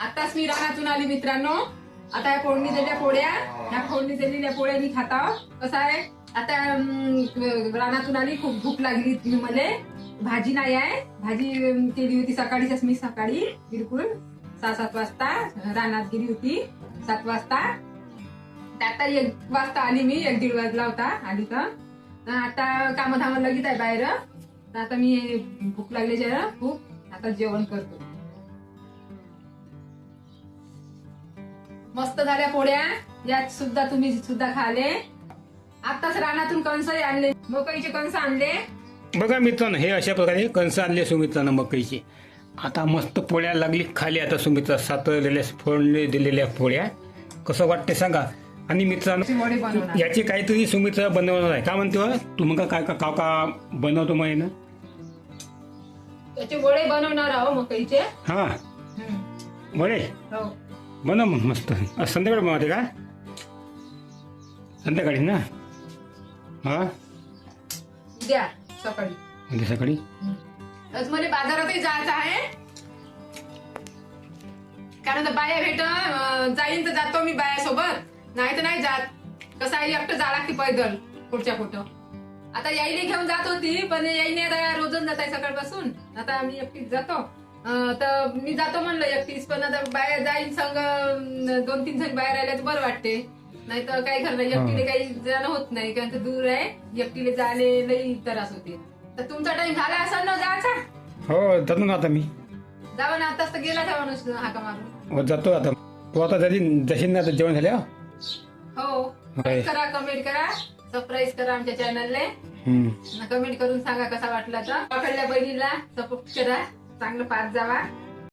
आताच मी रानातून आली मित्रांनो. आता या फोडणी दिलेल्या पोळ्या ह्या फोडणी दिलेल्या पोळ्या मी खाता. कसं आहे? आता रानातून आली खूप भूक लागली मला. भाजी नाही आहे. भाजी केली होती सकाळीच मी सकाळी. बिलकुल सहा सात वाजता. रानात गेली होती सात वाजता. आता एक वाजता आली मी एक दीड वाजला होता आली तर आता कामधाम लगीत आहे बाहेर. तर आता मी भूक लागली जरा खूप आता जेवण करतो. मस्त झाल्या पोळ्या. यात सुद्धा तुम्ही सुद्धा खाले. आताच रानातून कंस आणले. मकईचे कंस आणले. बघा मित्रांनो हे अशा प्रकारे कंस आणले सुमित्रानं मकईचे. आता मस्त पोळ्या लागली खाली आता सुमित्रा सातळलेल्या फोडले दिलेल्या पोळ्या. कसं वाटते सांगा? आणि मित्रांनो याची काहीतरी सुमित्रा बनवणार आहे. का म्हणतो तू मग काय का का बनवतो मग हे ना त्याचे वडे बनवणार आहो मकईचे. हा. वडे? हो. बनव मग मस्त आज संध्याकाळी बनवते का संध्याकाळी ना हा द्या सकाळी सकाळी आज मला बाजारातही जायचं आहे कारण तर बाया भेट अं, जाईन तर जातो मी बाया सोबत नाही तर नाही जात कसं आहे एकटं जा लागते पैदल पुढच्या कुठं आता याईने घेऊन जात होती पण याईने आता रोजच जात आहे सकाळपासून आता आम्ही एकटीच जातो तर मी जातो म्हणलं एकटीच पण आता बाया जाईन संग दोन तीन जण बाहेर आल्या तर बरं वाटते. नाही तर काही खरं नाही एकटीने काही जाणं होत नाही कारण ते दूर आहे. एकटीले जायला लई त्रास होते. तर तुमचा टाइम झाला असेल ना जायचा? हो जातो ना आता मी. जावा ना आताच तर गेला जावा नुसतं हाका मारून. हो जातो आता. तू आता जरी जशीन ना आता जेवण झाल्या हो. होय. करा कमेंट करा. सबस्क्राईब करा आमच्या चॅनलले हम्म कमेंट करून सांगा कसा वाटला तर. पकडल्या बहिणीला सपोर्ट करा. चांगलं पार जावा.